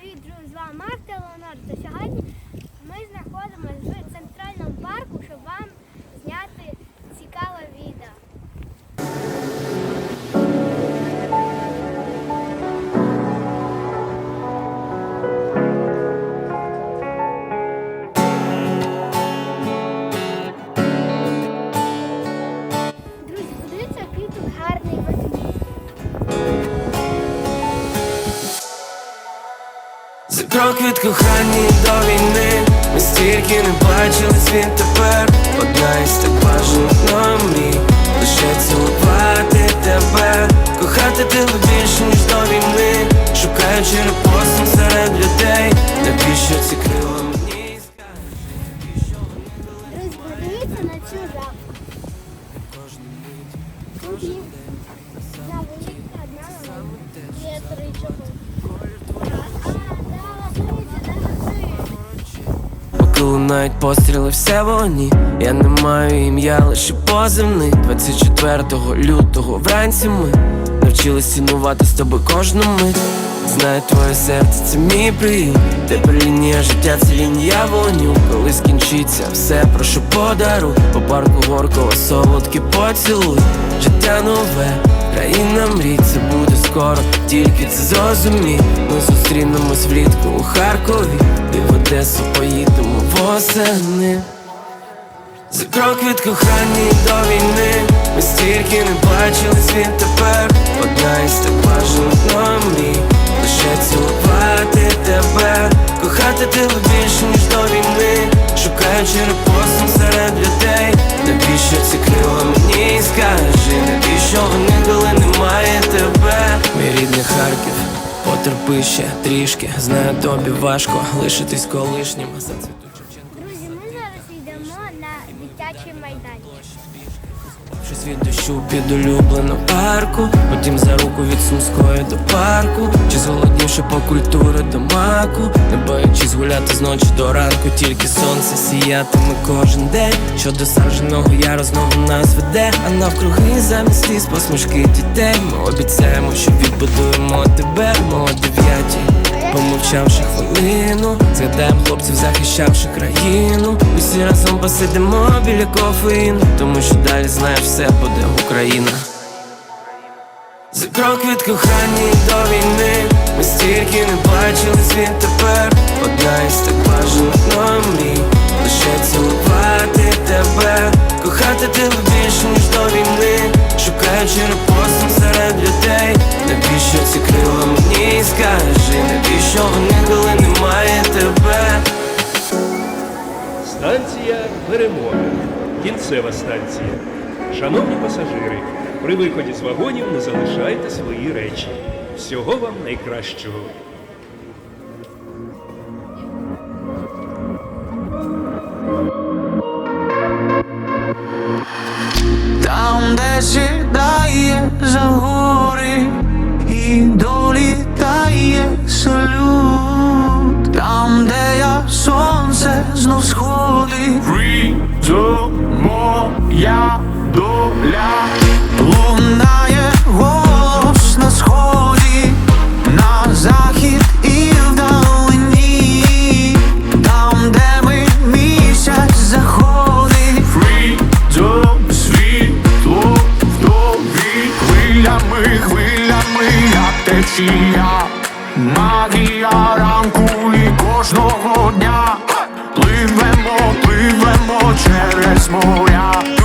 Привіт, друзі! З вами Марта Леонард. Та Сьогодні ми знаходимося в центральному парку, щоб вам зняти цікаве відео. За крок від кохання до війни. Ми стільки не бачились, він тепер. Одна із бажаних мною мрій. Лише цілувати тебе. Кохати тебе більше, ніж до війни. Шукаючи репостом серед людей. Навіщо ці крила мені? Друзі, подивіться на цю жабу. кожну мить Тут є одна велика, одна маленька. Лунають постріли все вогні Я не маю ім'я, лише позивний. 24 лютого вранці ми Навчились цінувати з тобою кожну мить. Знаю твоє серце, це мій приют Тепер лінія життя, це лінія вогню. Коли скінчиться все, прошу подаруй. По парку горкого солодкий поцілуй. Життя нове, країна мрій, це буде скоро, тільки це зрозумій. Ми зустрінемось влітку у Харкові І в Одесу поїдемо восени. За крок від кохання до війни Ми стільки не бачились, він тепер. Одна із так бажаних мною мрій Лише цілувати тебе. Кохати тебе більше, ніж до війни Шукаючи Потерпи ще трішки Знаю тобі важко лишитись колишнім. Друзі, ми зараз йдемо на дитячий майданчик. Щось від дощу під улюблену парку. Потім за руку від Сумської до парку. Чи зголоднівши по культури до маку. Не боячись гуляти з ночі до ранку Тільки сонце сіятиме кожен день. Що до садженого яру знову нас веде А навкруги замість сліз посмішки дітей. Ми обіцяємо, що відбудуємо тебе дев'ятій Помовчавши хвилину, згадаємо хлопців, захищавши країну. Усі разом посидимо біля кофеїну, тому що далі знаєш, все буде Україна. За крок від кохання до війни Ми стільки не бачились, він тепер Одна із так бажаних мрій Лише цілувати тебе Кохати тебе більше, ніж до війни Шукаючи репостом Станція Перемога. Кінцева станція. Шановні пасажири, при виході з вагонів не залишайте свої речі. Всього вам найкращого. Freedom, моя доля? Лунає голос на сході, на захід і вдалині, там, де ми місяць заходить, Freedom, світло в тобі хвилями, хвилями, як течія, магія ранку і кожного дня. Пливемо, пливемо через моря.